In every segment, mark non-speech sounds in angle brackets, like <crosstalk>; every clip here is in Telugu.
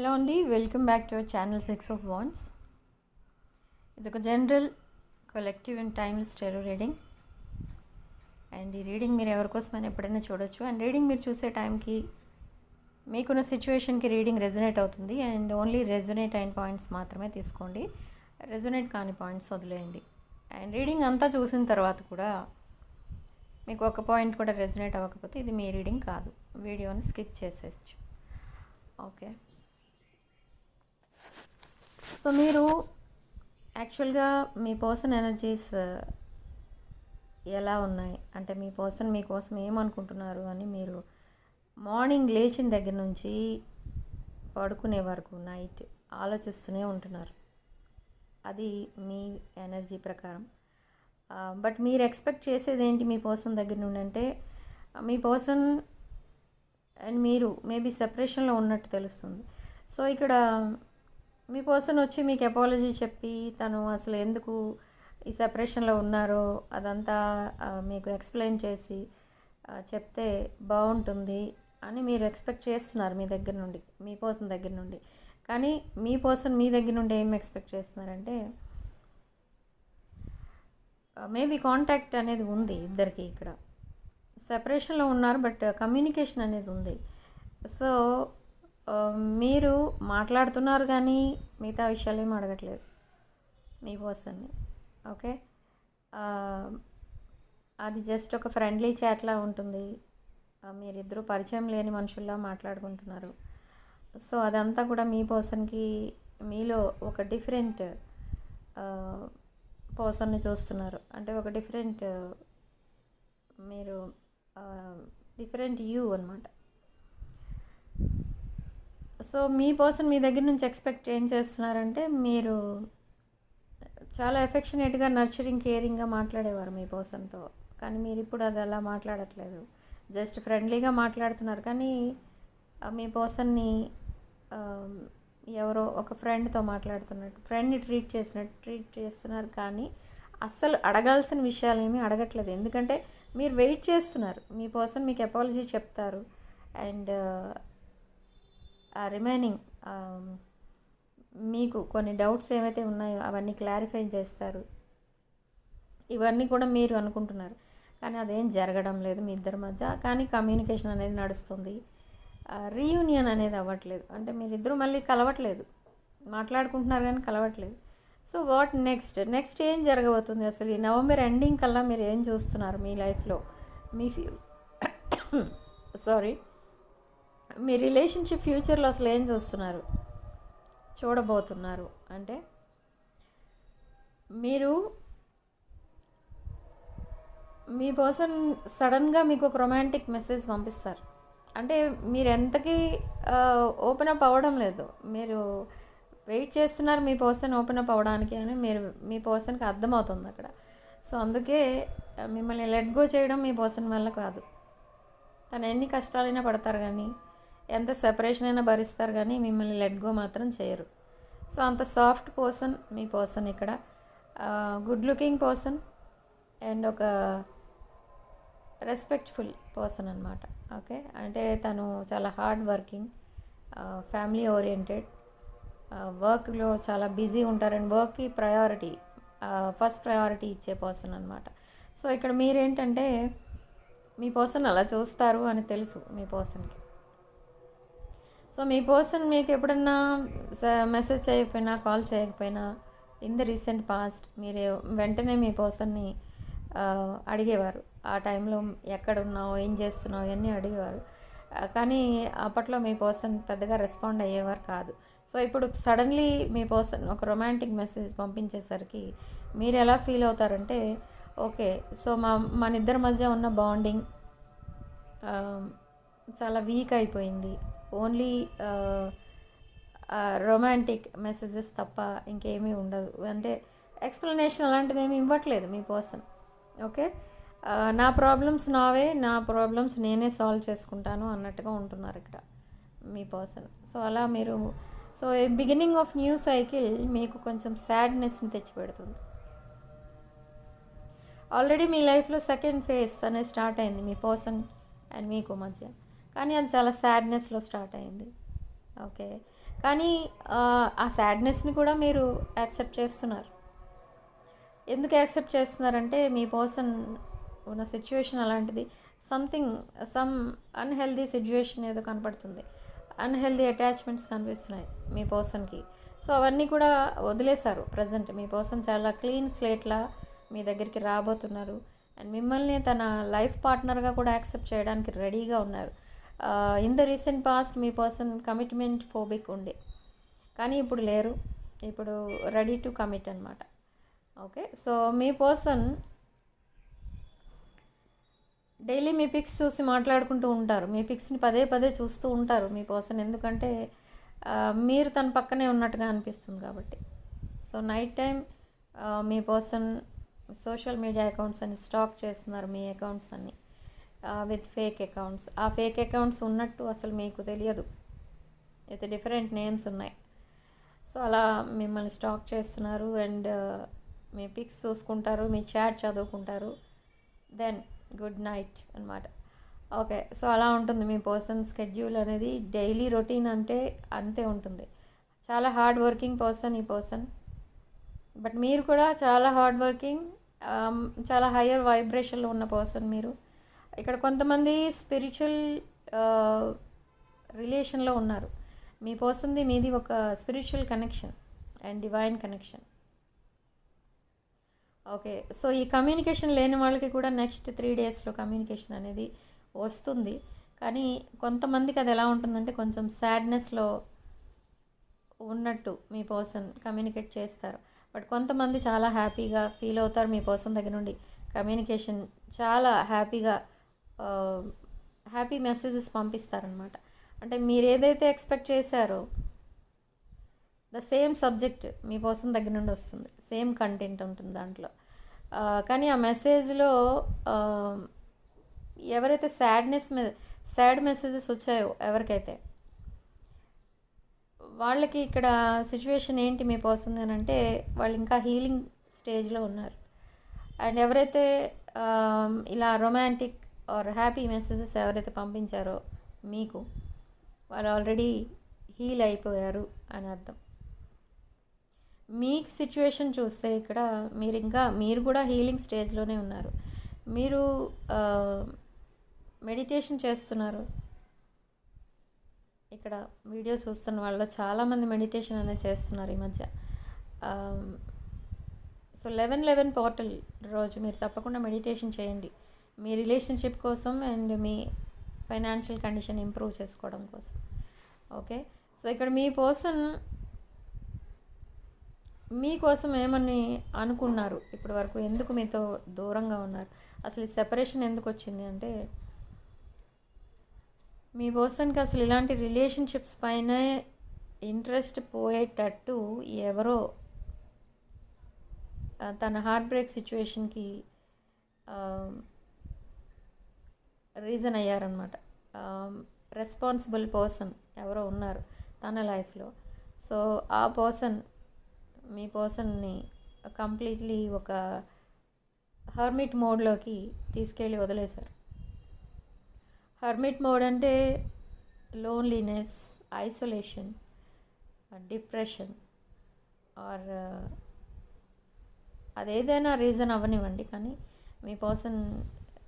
హలో అండి welcome back to our channel six of wands ఇది ఒక general collective and timeless tarot reading and ఈ రీడింగ్ మీరు ఎవరికోసమైనా ఎప్పుడైనా చూడొచ్చు. అండ్ రీడింగ్ మీరు చూసే టైంకి మీకున్న సిచ్యువేషన్కి రీడింగ్ రెజొనేట్ అవుతుంది. అండ్ ఓన్లీ రెజొనేట్ అయిన పాయింట్స్ మాత్రమే తీసుకోండి. రెజొనేట్ కాని పాయింట్స్ వదిలేయండి. అండ్ రీడింగ్ అంతా చూసిన తర్వాత కూడా మీకు ఒక పాయింట్ కూడా రెజొనేట్ అవ్వకపోతే ఇది మీ రీడింగ్ కాదు. వీడియోని స్కిప్ చేసేయచ్చు. ఓకే సో మీరు యాక్చువల్గా మీ పర్సన్ ఎనర్జీస్ ఎలా ఉన్నాయి? అంటే మీ పర్సన్ మీకోసం ఏమనుకుంటున్నారు అని మీరు మార్నింగ్ లేచిన దగ్గర నుంచి పడుకునే వరకు నైట్ ఆలోచిస్తూనే ఉంటున్నారు. అది మీ ఎనర్జీ ప్రకారం. బట్ మీరు ఎక్స్పెక్ట్ చేసేది ఏంటి మీ పర్సన్ దగ్గర నుండి అంటే మీ పర్సన్ అండ్ మీరు మేబీ సెపరేషన్లో ఉన్నట్టు తెలుస్తుంది. సో ఇక్కడ మీ పర్సన్ వచ్చి మీకు అపాలజీ చెప్పి తను అసలు ఎందుకు ఈ సెపరేషన్లో ఉన్నారో అదంతా మీకు ఎక్స్ప్లెయిన్ చేసి చెప్తే బాగుంటుంది అని మీరు ఎక్స్పెక్ట్ చేస్తున్నారు మీ దగ్గర నుండి మీ పర్సన్ దగ్గర నుండి. కానీ మీ పర్సన్ మీ దగ్గర నుండి ఏం ఎక్స్పెక్ట్ చేస్తున్నారంటే మేబీ కాంటాక్ట్ అనేది ఉంది ఇద్దరికి ఇక్కడ. సెపరేషన్లో ఉన్నారు బట్ కమ్యూనికేషన్ అనేది ఉంది. సో మీరు మాట్లాడుతున్నారు కానీ మిగతా విషయాలు ఏమి అడగట్లేదు మీ పర్సన్ని ఓకే? అది జస్ట్ ఒక ఫ్రెండ్లీ చాట్లా ఉంటుంది. మీరిద్దరూ పరిచయం లేని మనుషుల్లా మాట్లాడుకుంటున్నారు. సో అదంతా కూడా మీ పర్సన్కి మీలో ఒక డిఫరెంట్ పర్సన్ని చూస్తున్నారు. అంటే ఒక డిఫరెంట్ మీరు డిఫరెంట్ యూ అనమాట సో మీ పర్సన్ మీ దగ్గర నుంచి ఎక్స్పెక్ట్ ఏం చేస్తున్నారంటే మీరు చాలా ఎఫెక్షనేట్గా నర్చరింగ్ కేరింగ్గా మాట్లాడేవారు మీ పర్సన్తో. కానీ మీరు ఇప్పుడు అది అలా మాట్లాడట్లేదు. జస్ట్ ఫ్రెండ్లీగా మాట్లాడుతున్నారు. కానీ మీ పర్సన్ని ఎవరో ఒక ఫ్రెండ్తో మాట్లాడుతున్నట్టు ఫ్రెండ్ని ట్రీట్ చేసినట్టు ట్రీట్ చేస్తున్నారు. కానీ అస్సలు అడగాల్సిన విషయాలు ఏమీ అడగట్లేదు. ఎందుకంటే మీరు వెయిట్ చేస్తున్నారు. మీ పర్సన్ మీకు అపాలజీ చెప్తారు. అండ్ రిమైనింగ్ మీకు కొన్ని డౌట్స్ ఏవైతే ఉన్నాయో అవన్నీ క్లారిఫై చేస్తారు. ఇవన్నీ కూడా మీరు అనుకుంటున్నారు. కానీ అదేం జరగడం లేదు మీ ఇద్దరి మధ్య. కానీ కమ్యూనికేషన్ అనేది నడుస్తుంది. రీయూనియన్ అనేది అవ్వట్లేదు. అంటే మీరిద్దరూ మళ్ళీ కలవట్లేదు. మాట్లాడుకుంటున్నారు కానీ కలవట్లేదు. సో వాట్ నెక్స్ట్ నెక్స్ట్ ఏం జరగబోతుంది అసలు? ఈ నవంబర్ ఎండింగ్ కల్లా మీరు ఏం చూస్తున్నారు మీ లైఫ్లో మీ ఫ్యూ సారీ <coughs> మీ రిలేషన్షిప్ ఫ్యూచర్లో అసలు ఏం చూస్తున్నారు? చూడబోతున్నారు. అంటే మీరు మీ పర్సన్ సడన్గా మీకు ఒక రొమాంటిక్ మెసేజ్ పంపిస్తారు. అంటే మీరు ఎంతకీ ఓపెన్ అప్ అవ్వడం లేదు. మీరు వెయిట్ చేస్తున్నారు మీ పర్సన్ ఓపెన్ అప్ అవ్వడానికి అని మీరు మీ పర్సన్కి అర్థమవుతుంది అక్కడ. సో అందుకే మిమ్మల్ని లెట్ గో చేయడం మీ పర్సన్ వల్ల కాదు. తను ఎన్ని కష్టాలైనా పడతారు కానీ ఎంత సెపరేషన్ అయినా భరిస్తారు కానీ మిమ్మల్ని లెట్ గో మాత్రం చేయరు. సో అంత సాఫ్ట్ పర్సన్ మీ పర్సన్ ఇక్కడ. గుడ్ లుకింగ్ పర్సన్ అండ్ ఒక రెస్పెక్ట్ఫుల్ పర్సన్ అనమాట ఓకే అంటే తను చాలా హార్డ్ వర్కింగ్ ఫ్యామిలీ ఓరియంటెడ్ వర్క్లో చాలా బిజీ ఉంటారు అండ్ వర్క్కి ప్రయారిటీ ఫస్ట్ ప్రయారిటీ ఇచ్చే పర్సన్ అనమాట సో ఇక్కడ మీరేంటంటే మీ పర్సన్ అలా చూస్తారు అని తెలుసు మీ పర్సన్కి సో మీ పర్సన్ మీకు ఎప్పుడన్నా మెసేజ్ చేయకపోయినా కాల్ చేయకపోయినా ఇన్ ద రీసెంట్ పాస్ట్ మీరు వెంటనే మీ పర్సన్ని అడిగేవారు. ఆ టైంలో ఎక్కడున్నావు ఏం చేస్తున్నావు ఇవన్నీ అడిగేవారు. కానీ అప్పట్లో మీ పర్సన్ పెద్దగా రెస్పాండ్ అయ్యేవారు కాదు. సో ఇప్పుడు సడన్లీ మీ పర్సన్ ఒక రొమాంటిక్ మెసేజ్ పంపించేసరికి మీరు ఎలా ఫీల్ అవుతారంటే ఓకే సో మా మన ఇద్దరి మధ్య ఉన్న బాండింగ్ చాలా వీక్ అయిపోయింది. ఓన్లీ రొమాంటిక్ మెసేజెస్ తప్ప ఇంకేమీ ఉండదు. అంటే ఎక్స్ప్లెనేషన్ అలాంటిది ఏమి ఇవ్వట్లేదు మీ పర్సన్. ఓకే? నా ప్రాబ్లమ్స్ నావే నా ప్రాబ్లమ్స్ నేనే సాల్వ్ చేసుకుంటాను అన్నట్టుగా ఉంటున్నారు ఇక్కడ మీ పర్సన్. సో అలా మీరు so beginning of new cycle మీకు కొంచెం సాడ్నెస్ని తెచ్చిపెడుతుంది. ఆల్రెడీ మీ లైఫ్లో సెకండ్ ఫేజ్ అనేది స్టార్ట్ అయింది మీ పర్సన్ అండ్ మీకు మధ్య. కానీ అది చాలా సాడ్నెస్లో స్టార్ట్ అయింది. ఓకే కానీ ఆ, సాడ్నెస్ని కూడా మీరు యాక్సెప్ట్ చేస్తున్నారు. ఎందుకు యాక్సెప్ట్ చేస్తున్నారంటే మీ పర్సన్ ఉన్న సిచ్యువేషన్ అలాంటిది. సంథింగ్ సమ్ అన్హెల్దీ సిచ్యువేషన్ ఏదో కనపడుతుంది. అన్హెల్దీ అటాచ్మెంట్స్ కనిపిస్తున్నాయి మీ పర్సన్కి సో అవన్నీ కూడా వదిలేశారు ప్రజెంట్ మీ పర్సన్ చాలా క్లీన్ స్లేట్లా మీ దగ్గరికి రాబోతున్నారు. అండ్ మిమ్మల్ని తన లైఫ్ పార్ట్నర్గా కూడా యాక్సెప్ట్ చేయడానికి రెడీగా ఉన్నారు. ఇన్ ద రీసెంట్ పాస్ట్ మీ పర్సన్ కమిట్మెంట్ ఫోబిక్ ఉండే. కానీ ఇప్పుడు లేరు. ఇప్పుడు రెడీ టు కమిట్ అనమాట ఓకే సో మీ పర్సన్ డైలీ మీ పిక్స్ చూసి మాట్లాడుకుంటూ ఉంటారు. మీ పిక్స్ని పదే పదే చూస్తూ ఉంటారు మీ పర్సన్ ఎందుకంటే మీరు తన పక్కనే ఉన్నట్టుగా అనిపిస్తుంది కాబట్టి. సో నైట్ టైం మీ పర్సన్ సోషల్ మీడియా అకౌంట్స్ అన్ని స్టాక్ చేస్తున్నారు మీ అకౌంట్స్ అన్ని. విత్ ఫేక్ అకౌంట్స్ ఆ ఫేక్ అకౌంట్స్ ఉన్నట్టు అసలు మీకు తెలియదు. అయితే డిఫరెంట్ నేమ్స్ ఉన్నాయి. సో అలా మిమ్మల్ని స్టాక్ చేస్తున్నారు అండ్ uh, మీ పిక్స్ చూసుకుంటారు మీ చాట్ చదువుకుంటారు. దెన్ గుడ్ నైట్ అనమాట ఓకే సో అలా ఉంటుంది. మీ పర్సన్ స్కెడ్యూల్ అనేది డైలీ రొటీన్ అంటే అంతే ఉంటుంది. చాలా హార్డ్ వర్కింగ్ పర్సన్ ఈ పర్సన్ బట్ మీరు కూడా చాలా హార్డ్ వర్కింగ్ um, చాలా హయ్యర్ వైబ్రేషన్లో ఉన్న పర్సన్ మీరు. ఇక్కడ కొంతమంది స్పిరిచువల్ రిలేషన్లో ఉన్నారు. మీ పోసంది మీది ఒక spiritual connection and divine connection okay so ఈ కమ్యూనికేషన్ లేని వాళ్ళకి కూడా నెక్స్ట్ త్రీ డేస్లో కమ్యూనికేషన్ అనేది వస్తుంది. కానీ కొంతమందికి అది ఎలా ఉంటుందంటే కొంచెం సాడ్నెస్లో ఉన్నట్టు మీ పర్సన్ కమ్యూనికేట్ చేస్తారు. బట్ కొంతమంది చాలా హ్యాపీగా ఫీల్ అవుతారు మీ పర్సన్ దగ్గర నుండి. కమ్యూనికేషన్ చాలా హ్యాపీగా హ్యాపీ మెసేజెస్ పంపిస్తారనమాట అంటే మీరు ఏదైతే ఎక్స్పెక్ట్ చేశారో ద సేమ్ సబ్జెక్ట్ మీ పర్సన్ దగ్గర నుండి వస్తుంది. సేమ్ కంటెంట్ ఉంటుంది దాంట్లో. కానీ ఆ మెసేజ్లో ఎవరైతే సాడ్నెస్ మీద సాడ్ మెసేజెస్ వచ్చాయో ఎవరికైతే వాళ్ళకి ఇక్కడ సిచ్యువేషన్ ఏంటి మీ పర్సన్ అని అంటే వాళ్ళు ఇంకా హీలింగ్ స్టేజ్లో ఉన్నారు. అండ్ ఎవరైతే ఇలా రొమాంటిక్ ఆర్ హ్యాపీ మెసేజెస్ ఎవరైతే పంపించారో మీకు వాళ్ళు ఆల్రెడీ హీల్ అయిపోయారు అని అర్థం. మీ సిచ్యువేషన్ చూస్తే ఇక్కడ మీరు ఇంకా మీరు కూడా హీలింగ్ స్టేజ్లోనే ఉన్నారు. మీరు మెడిటేషన్ చేస్తున్నారు. ఇక్కడ వీడియో చూస్తున్న వాళ్ళు చాలామంది మెడిటేషన్ అనేది చేస్తున్నారు ఈ మధ్య. సో లెవెన్ లెవెన్ పోర్టల్ రోజు మీరు తప్పకుండా మెడిటేషన్ చేయండి. మీ రిలేషన్షిప్ కోసం అండ్ మీ ఫైనాన్షియల్ కండిషన్ ఇంప్రూవ్ చేసుకోవడం కోసం. ఓకే? సో ఇక్కడ మీ పర్సన్ మీకోసం ఏమని అనుకున్నారు ఇప్పటి వరకు? ఎందుకు మీతో దూరంగా ఉన్నారు? అసలు ఈ సెపరేషన్ ఎందుకు వచ్చింది అంటే మీ పర్సన్కి అసలు ఇలాంటి రిలేషన్షిప్స్ పైన ఇంట్రెస్ట్ పోయేటట్టు ఎవరో తన హార్ట్ బ్రేక్ సిచ్యువేషన్కి రీజన్ అయ్యారనమాట రెస్పాన్సిబుల్ పర్సన్ ఎవరో ఉన్నారు తన లైఫ్లో సో ఆ పర్సన్ మీ పర్సన్ని కంప్లీట్లీ ఒక హర్మిట్ మోడ్లోకి తీసుకెళ్ళి వదిలేశారు. హర్మిట్ మోడ్ అంటే లోన్లీనెస్ ఐసోలేషన్ డిప్రెషన్ ఆర్ అదేదైనా రీజన్ అవ్వనివ్వండి. కానీ మీ పర్సన్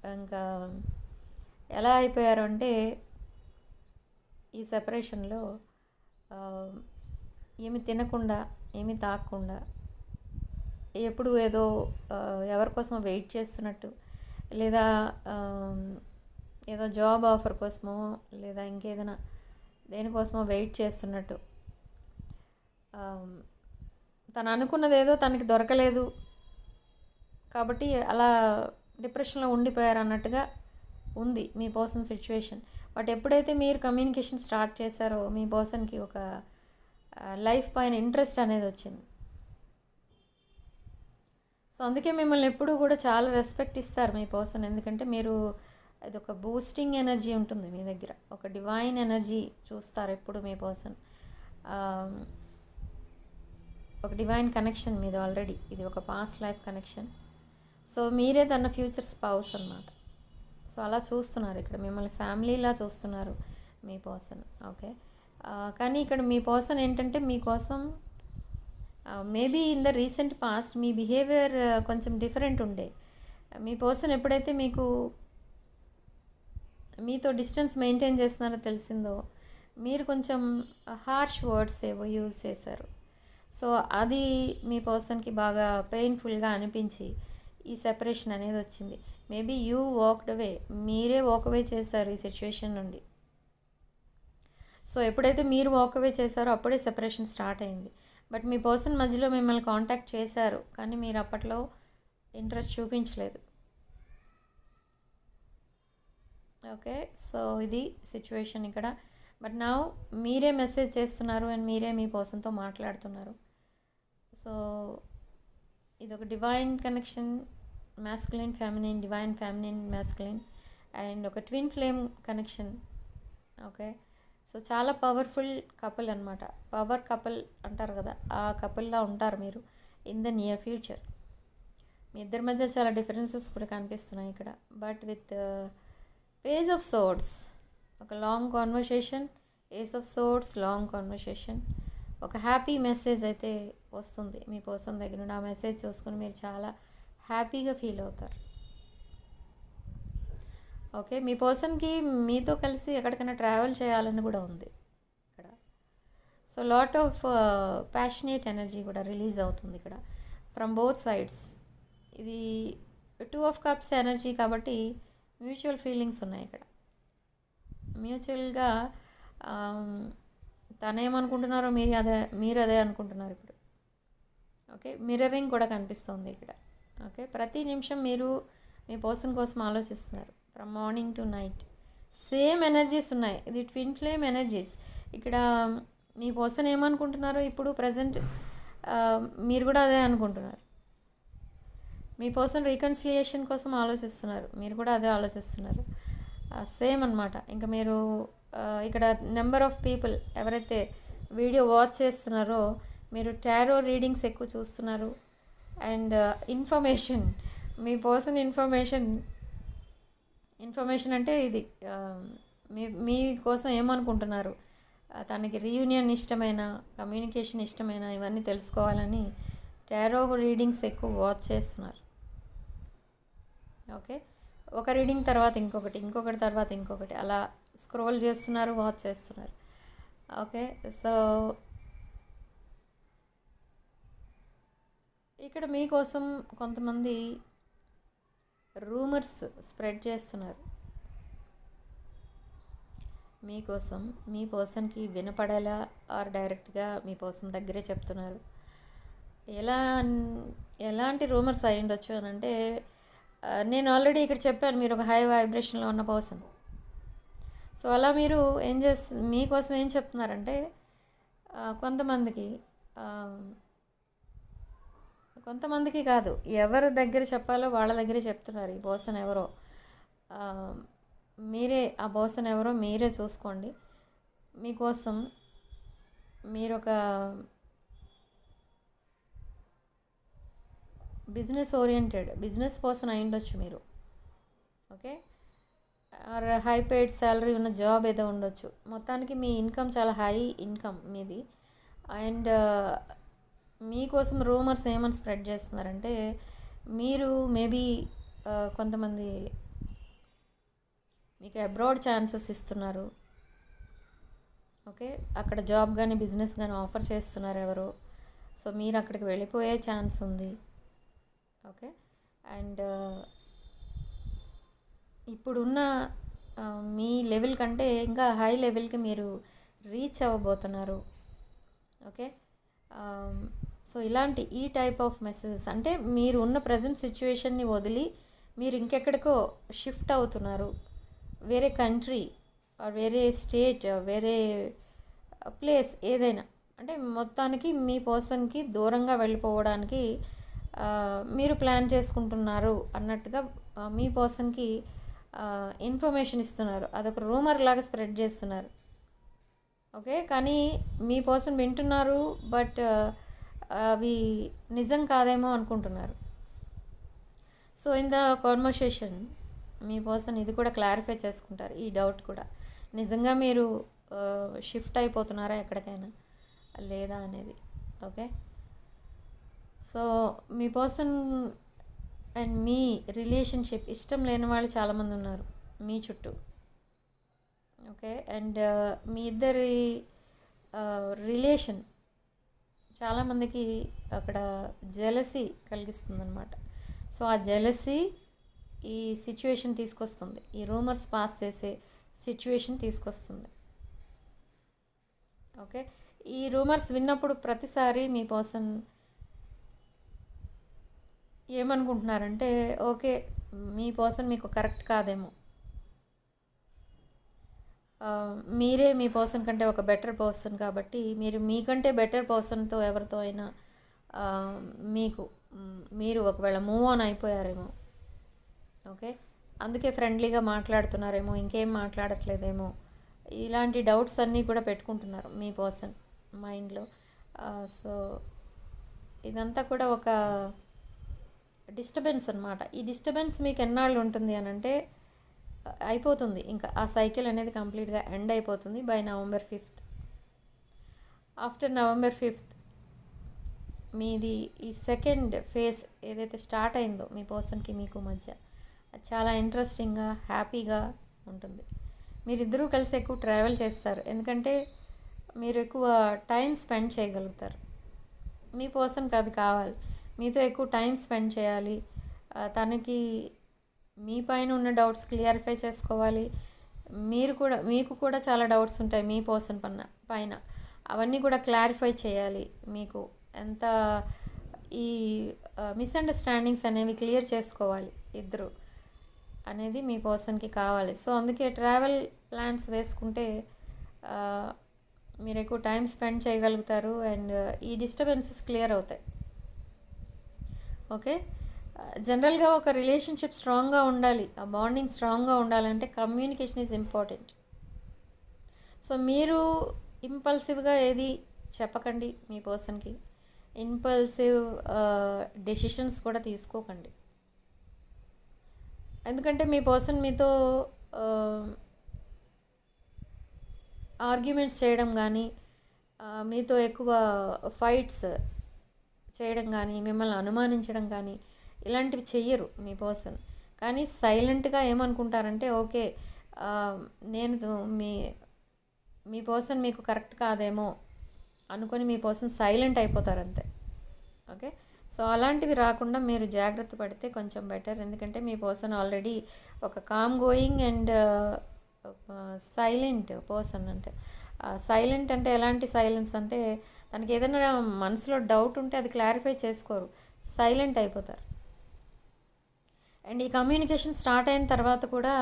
ఇంకా ఎలా అయిపోయారు అంటే ఈ సెపరేషన్లో ఏమి తినకుండా ఏమి తాగకుండా ఎప్పుడు ఏదో ఎవరి కోసం వెయిట్ చేస్తున్నట్టు లేదా ఏదో జాబ్ ఆఫర్ కోసమో లేదా ఇంకేదైనా దేనికోసమో వెయిట్ చేస్తున్నట్టు. తను అనుకున్నది ఏదో తనకి దొరకలేదు. కాబట్టి అలా డిప్రెషన్లో ఉండిపోయారు అన్నట్టుగా ఉంది మీ పర్సన్ సిచ్యువేషన్. బట్ ఎప్పుడైతే మీరు కమ్యూనికేషన్ స్టార్ట్ చేశారో మీ పర్సన్కి ఒక లైఫ్ పైన ఇంట్రెస్ట్ అనేది వచ్చింది. సో అందుకే మిమ్మల్ని ఎప్పుడూ కూడా చాలా రెస్పెక్ట్ ఇస్తారు మీ పర్సన్. ఎందుకంటే మీరు అది ఒక బూస్టింగ్ ఎనర్జీ ఉంటుంది మీ దగ్గర. ఒక డివైన్ ఎనర్జీ చూస్తారు ఎప్పుడు మీ పర్సన్. ఒక డివైన్ కనెక్షన్ మీది ఆల్రెడీ. ఇది ఒక పాస్ట్ లైఫ్ కనెక్షన్. సో మీరే తన ఫ్యూచర్ స్పౌస్ అనమాట సో అలా చూస్తున్నారు ఇక్కడ. మిమ్మల్ని ఫ్యామిలీలా చూస్తున్నారు మీ పర్సన్. ఓకే. కానీ ఇక్కడ మీ పర్సన్ ఏంటంటే మీకోసం maybe in the recent past me behaviour కొంచెం డిఫరెంట్ ఉండే. మీ పర్సన్ ఎప్పుడైతే మీకు మీతో డిస్టెన్స్ మెయింటైన్ చేస్తున్నారో తెలిసిందో మీరు కొంచెం హార్ష్ వర్డ్స్ ఏవో యూజ్ చేశారు. సో అది మీ పర్సన్కి బాగా పెయిన్ఫుల్గా అనిపించి ఈ సెపరేషన్ అనేది వచ్చింది. మేబీ యూ వాక్డ్ అవే మీరే వాక్ అవే చేశారు ఈ సిచ్యువేషన్ నుండి. సో ఎప్పుడైతే మీరు వాక్ అవే చేశారో అప్పుడే సెపరేషన్ స్టార్ట్ అయింది. బట్ మీ పర్సన్ మధ్యలో మిమ్మల్ని కాంటాక్ట్ చేశారు కానీ మీరు అప్పట్లో ఇంట్రెస్ట్ చూపించలేదు. ఓకే సో ఇది సిచ్యువేషన్ ఇక్కడ. బట్ నా మీరే మెసేజ్ చేస్తున్నారు అండ్ మీరే మీ పర్సన్తో మాట్లాడుతున్నారు. సో ఇది ఒక divine connection masculine feminine divine feminine masculine and ఒక twin flame connection okay so చాలా పవర్ఫుల్ కపుల్ అనమాట పవర్ కపుల్ అంటారు కదా ఆ కపుల్లా ఉంటారు మీరు ఇన్ ద నియర్ ఫ్యూచర్ మీ ఇద్దరి మధ్య చాలా డిఫరెన్సెస్ కూడా కనిపిస్తున్నాయి ఇక్కడ. But with page of swords ఒక long conversation ace of swords long conversation ఒక హ్యాపీ మెసేజ్ అయితే వస్తుంది మీ దగ్గర నుండి ఆ మెసేజ్ చూసుకుని మీరు చాలా హ్యాపీగా ఫీల్ అవుతారు. ఓకే మీ పర్సన్కి మీతో కలిసి ఎక్కడికైనా ట్రావెల్ చేయాలని కూడా ఉంది ఇక్కడ. So lot of passionate energy కూడా రిలీజ్ అవుతుంది ఇక్కడ. From both sides. ఇది టూ ఆఫ్ కప్స్ ఎనర్జీ కాబట్టి మ్యూచువల్ ఫీలింగ్స్ ఉన్నాయి ఇక్కడ. మ్యూచువల్గా తనేమనుకుంటున్నారో మీరు అదే మీరు అదే అనుకుంటున్నారు ఇప్పుడు. ఓకే మిర్రరింగ్ కూడా కనిపిస్తుంది ఇక్కడ. ఓకే? ప్రతి నిమిషం మీరు మీ పర్సన్ కోసం ఆలోచిస్తున్నారు. From morning to night. Same energies ఉన్నాయి. ఇది ట్విన్ ఫ్లేమ్ ఎనర్జీస్. ఇక్కడ మీ పర్సన్ ఏమనుకుంటున్నారో ఇప్పుడు ప్రజెంట్ మీరు కూడా అదే అనుకుంటున్నారు. మీ పర్సన్ రీకన్సిలియేషన్ కోసం ఆలోచిస్తున్నారు. మీరు కూడా అదే ఆలోచిస్తున్నారు. సేమ్ అనమాట ఇంకా మీరు ఇక్కడ నెంబర్ ఆఫ్ పీపుల్ ఎవరైతే వీడియో వాచ్ చేస్తున్నారో మీరు టారో రీడింగ్స్ ఎక్కువ చూస్తున్నారు. And uh, information. Me person information information అంటే ఇది um, మీ మీ కోసం ఏమనుకుంటున్నారు? తనకి రీయూనియన్ ఇష్టమైన? కమ్యూనికేషన్ ఇష్టమైన? ఇవన్నీ తెలుసుకోవాలని టారో రీడింగ్స్ ఎక్కువ వాచ్ చేస్తున్నారు. ఓకే ఒక రీడింగ్ తర్వాత ఇంకొకటి ఇంకొకటి తర్వాత ఇంకొకటి. అలా స్క్రోల్ చేస్తున్నారు వాచ్ చేస్తున్నారు. ఓకే సో ఇక్కడ మీకోసం కొంతమంది రూమర్స్ స్ప్రెడ్ చేస్తున్నారు. మీకోసం మీ పర్సన్కి వినపడేలా ఆర్ డైరెక్ట్గా మీ పర్సన్ దగ్గరే చెప్తున్నారు. ఎలా ఎలాంటి రూమర్స్ అయి ఉండొచ్చు అని అంటే నేను ఆల్రెడీ ఇక్కడ చెప్పాను మీరు ఒక హై వైబ్రేషన్లో ఉన్న పర్సన్. సో అలా మీరు ఏం చేస్తు మీకోసం ఏం చెప్తున్నారంటే కొంతమందికి కొంతమందికి కాదు. ఎవరి దగ్గర చెప్పాలో వాళ్ళ దగ్గరే చెప్తున్నారు ఈ బోసన్ ఎవరో. మీరే ఆ బోసన్ ఎవరో మీరే చూసుకోండి. మీకోసం మీరు ఒక బిజినెస్ ఓరియంటెడ్ బిజినెస్ పర్సన్ అయి ఉండొచ్చు మీరు. Okay? Or high paid salary ఉన్న జాబ్ ఏదో ఉండొచ్చు. మొత్తానికి మీ ఇన్కమ్ చాలా హై ఇన్కమ్ మీది. అండ్ మీకోసం రూమర్స్ ఏమని స్ప్రెడ్ చేస్తున్నారంటే మీరు మేబీ కొంతమంది మీకు అబ్రాడ్ ఛాన్సెస్ ఇస్తున్నారు. ఓకే? అక్కడ జాబ్ కానీ బిజినెస్ కానీ ఆఫర్ చేస్తున్నారు ఎవరు. సో మీరు అక్కడికి వెళ్ళిపోయే ఛాన్స్ ఉంది. ఓకే? అండ్ ఇప్పుడున్న మీ లెవెల్ కంటే ఇంకా హై లెవెల్కి మీరు రీచ్ అవ్వబోతున్నారు. ఓకే? సో ఇలాంటి ఈ టైప్ ఆఫ్ మెసేజెస్ అంటే మీరు ఉన్న ప్రజెంట్ సిచ్యువేషన్ని వదిలి మీరు ఇంకెక్కడికో షిఫ్ట్ అవుతున్నారు. వేరే కంట్రీ ఆర్ వేరే స్టేట్ వేరే uh, ప్లేస్ ఏదైనా అంటే మొత్తానికి మీ పర్సన్కి దూరంగా వెళ్ళిపోవడానికి uh, మీరు ప్లాన్ చేసుకుంటున్నారు అన్నట్టుగా uh, మీ పర్సన్కి ఇన్ఫర్మేషన్ ఇస్తున్నారు. అదొక రూమర్ లాగా స్ప్రెడ్ చేస్తున్నారు. ఓకే కానీ మీ పర్సన్ వింటున్నారు బట్ అవి నిజం కాదేమో అనుకుంటున్నారు. సో ఇన్ ద కాన్వర్సేషన్ మీ పర్సన్ ఇది కూడా క్లారిఫై చేసుకుంటారు ఈ డౌట్ కూడా. నిజంగా మీరు షిఫ్ట్ అయిపోతున్నారా ఎక్కడికైనా? లేదా అనేది ఓకే? సో మీ పర్సన్ అండ్ మీ రిలేషన్షిప్ ఇష్టం లేని వాళ్ళు చాలామంది ఉన్నారు మీ చుట్టూ. ఓకే? అండ్ మీ ఇద్దరి రిలేషన్ చాలామందికి అక్కడ జెలసీ కలిగిస్తుందన్నమాట. సో ఆ జెలసీ ఈ సిచ్యువేషన్ తీసుకొస్తుంది. ఈ రూమర్స్ పాస్ చేసే సిచ్యువేషన్ తీసుకొస్తుంది. ఓకే? ఈ రూమర్స్ విన్నప్పుడు ప్రతిసారి మీ పర్సన్ ఏమనుకుంటున్నారంటే ఓకే మీ పర్సన్ మీకు కరెక్ట్ కాదేమో. మీరే మీ పర్సన్ కంటే ఒక బెటర్ పర్సన్ కాబట్టి మీరు మీకంటే బెటర్ పర్సన్తో ఎవరితో అయినా మీకు మీరు ఒకవేళ మూవ్ ఆన్ అయిపోయారేమో ఓకే? అందుకే ఫ్రెండ్లీగా మాట్లాడుతున్నారేమో ఇంకేం మాట్లాడట్లేదేమో ఇలాంటి డౌట్స్ అన్నీ కూడా పెట్టుకుంటున్నారు మీ పర్సన్ మైండ్లో. సో ఇదంతా కూడా ఒక డిస్టర్బెన్స్ అనమాట ఈ డిస్టర్బెన్స్ మీకు ఎన్నాళ్ళు ఉంటుంది అని అంటే అయిపోతుంది. ఇంకా ఆ సైకిల్ అనేది కంప్లీట్గా ఎండ్ అయిపోతుంది by November fifth. After November fifth మీది ఈ సెకండ్ ఫేజ్ ఏదైతే స్టార్ట్ అయిందో మీ పర్సన్కి మీకు మధ్య చాలా ఇంట్రెస్టింగ్గా హ్యాపీగా ఉంటుంది. మీరిద్దరూ కలిసి ఎక్కువ ట్రావెల్ చేస్తారు. ఎందుకంటే మీరు ఎక్కువ టైం స్పెండ్ చేయగలుగుతారు. మీ పర్సన్కి అది కావాలి. మీతో ఎక్కువ టైం స్పెండ్ చేయాలి. తనకి మీ పైన ఉన్న డౌట్స్ క్లియరిఫై చేసుకోవాలి. మీరు కూడా మీకు కూడా చాలా డౌట్స్ ఉంటాయి మీ పర్సన్ పైన పైన. అవన్నీ కూడా క్లారిఫై చేయాలి మీకు. ఎంత ఈ మిస్అండర్స్టాండింగ్స్ అనేవి క్లియర్ చేసుకోవాలి ఇద్దరు అనేది మీ పర్సన్కి కావాలి. సో అందుకే ట్రావెల్ ప్లాన్స్ వేసుకుంటే మీరు ఎక్కువ టైం స్పెండ్ చేయగలుగుతారు అండ్ ఈ డిస్టర్బెన్సెస్ క్లియర్ అవుతాయి. ఓకే? జనరల్గా ఒక రిలేషన్షిప్ స్ట్రాంగ్గా ఉండాలి. ఆ బాండింగ్ స్ట్రాంగ్గా ఉండాలంటే కమ్యూనికేషన్ ఈజ్ ఇంపార్టెంట్. సో మీరు ఇంపల్సివ్గా ఏది చెప్పకండి మీ పర్సన్కి. ఇంపల్సివ్ డెసిషన్స్ కూడా తీసుకోకండి. ఎందుకంటే మీ పర్సన్ మీతో ఆర్గ్యుమెంట్స్ చేయడం కానీ మీతో ఎక్కువ ఫైట్స్ చేయడం కానీ మిమ్మల్ని అనుమానించడం కానీ ఇలాంటివి చెయ్యరు మీ పర్సన్. కానీ సైలెంట్గా ఏమనుకుంటారంటే ఓకే నేను మీ మీ పర్సన్ మీకు కరెక్ట్ కాదేమో అనుకొని మీ పర్సన్ సైలెంట్ అయిపోతారు అంతే ఓకే? సో అలాంటివి రాకుండా మీరు జాగ్రత్త పడితే కొంచెం బెటర్. ఎందుకంటే మీ పర్సన్ ఆల్రెడీ ఒక calm going and silent person అంటే. సైలెంట్ అంటే ఎలాంటి సైలెన్స్ అంటే తనకి ఏదైనా మనసులో డౌట్ ఉంటే అది క్లారిఫై చేసుకోరు. సైలెంట్ అయిపోతారు. అండ్ ఈ కమ్యూనికేషన్ స్టార్ట్ అయిన తర్వాత కూడా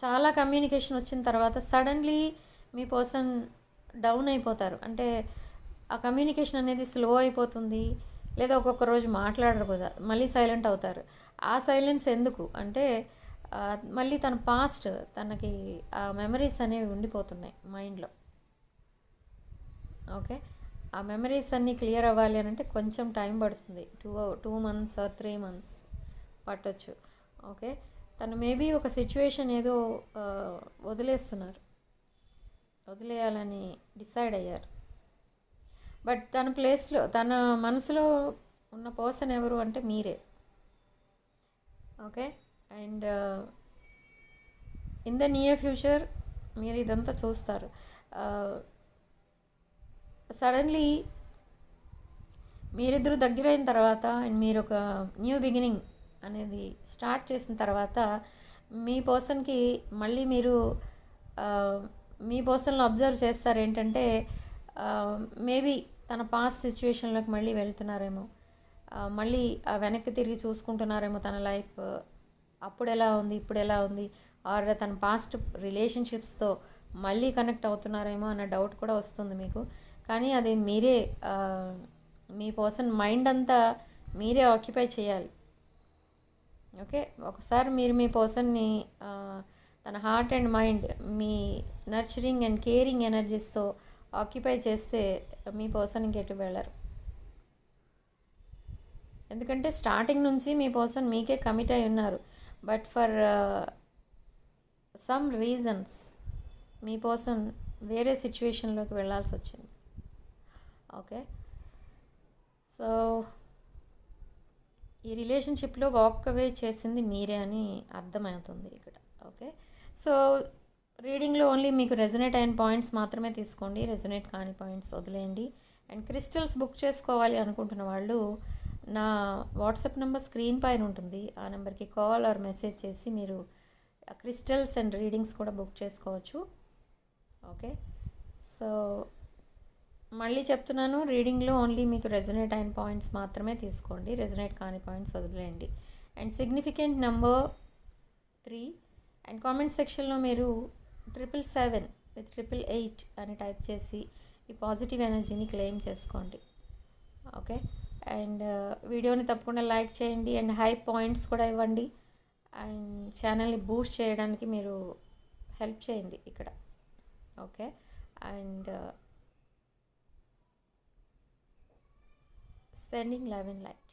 చాలా కమ్యూనికేషన్ వచ్చిన తర్వాత సడన్లీ మీ పర్సన్ డౌన్ అయిపోతారు. అంటే ఆ కమ్యూనికేషన్ అనేది స్లో అయిపోతుంది లేదా ఒక్కొక్క రోజు మాట్లాడరు కదా మళ్ళీ సైలెంట్ అవుతారు. ఆ సైలెన్స్ ఎందుకు? అంటే మళ్ళీ తన పాస్ట్ తనకి ఆ మెమరీస్ అనేవి ఉండిపోతున్నాయి మైండ్లో. ఓకే? ఆ మెమరీస్ అన్నీ క్లియర్ అవ్వాలి అని అంటే కొంచెం టైం పడుతుంది. Two two months or three months పట్టొచ్చు. ఓకే తను మేబీ ఒక సిచ్యువేషన్ ఏదో వదిలేస్తున్నారు. వదిలేయాలని డిసైడ్ అయ్యారు. బట్ తన ప్లేస్లో తన మనసులో ఉన్న పర్సన్ ఎవరు అంటే మీరే. Okay and in the near future మీరు ఇదంతా చూస్తారు. సడన్లీ మీరిద్దరు దగ్గరైన తర్వాత అండ్ మీరు ఒక న్యూ బిగినింగ్ అనేది స్టార్ట్ చేసిన తర్వాత మీ పర్సన్కి మళ్ళీ మీరు మీ పర్సన్లో అబ్జర్వ్ చేస్తారు ఏంటంటే మేబీ తన పాస్ట్ సిచ్యువేషన్లోకి మళ్ళీ వెళ్తున్నారేమో. మళ్ళీ వెనక్కి తిరిగి చూసుకుంటున్నారేమో తన లైఫ్ అప్పుడు ఎలా ఉంది ఇప్పుడు ఎలా ఉంది? ఆర్ తన పాస్ట్ రిలేషన్షిప్స్తో మళ్ళీ కనెక్ట్ అవుతున్నారేమో అన్న డౌట్ కూడా వస్తుంది మీకు. కానీ అది మీరే మీ పర్సన్ మైండ్ అంతా మీరే ఆక్యుపై చేయాలి. ఓకే? ఒకసారి మీరు మీ పర్సన్ని తన హార్ట్ అండ్ మైండ్ మీ నర్చరింగ్ అండ్ కేరింగ్ ఎనర్జీస్తో ఆక్యుపై చేస్తే మీ పర్సన్ ఎటు వెళ్ళరు ఎందుకంటే స్టార్టింగ్ నుంచి మీ పర్సన్ మీకే కమిట్ అయి ఉన్నారు. బట్ ఫర్ సమ్ రీజన్స్ మీ పర్సన్ వేరే సిచ్యువేషన్లోకి వెళ్ళాల్సి వచ్చింది. ఓకే. సో ఈ రిలేషన్షిప్లో వాక్ అవే చేసింది మీరే అని అర్థమవుతుంది ఇక్కడ. ఓకే. సో రీడింగ్లో ఓన్లీ మీకు రెజనేట్ అయిన పాయింట్స్ మాత్రమే తీసుకోండి. రెజనేట్ కాని పాయింట్స్ వదిలేయండి. అండ్ క్రిస్టల్స్ బుక్ చేసుకోవాలి అనుకుంటున్న వాళ్ళు నా వాట్సాప్ నెంబర్ స్క్రీన్ పైన ఉంటుంది. ఆ నెంబర్కి కాల్ ఆర్ మెసేజ్ చేసి మీరు క్రిస్టల్స్ అండ్ రీడింగ్స్ కూడా బుక్ చేసుకోవచ్చు. ఓకే. సో మళ్ళీ చెప్తున్నాను రీడింగ్లో ఓన్లీ మీకు రెజనేట్ అయిన పాయింట్స్ మాత్రమే తీసుకోండి. రెజనేట్ కాని పాయింట్స్ వదిలేయండి. And significant number three and comment సెక్షన్లో మీరు triple seven with triple eight అని టైప్ చేసి ఈ పాజిటివ్ ఎనర్జీని క్లెయిమ్ చేసుకోండి. ఓకే అండ్ వీడియోని తప్పకుండా లైక్ చేయండి. అండ్ హై పాయింట్స్ కూడా ఇవ్వండి. అండ్ ఛానల్ని బూస్ట్ చేయడానికి మీరు హెల్ప్ చేయండి ఇక్కడ. Okay and sending love and like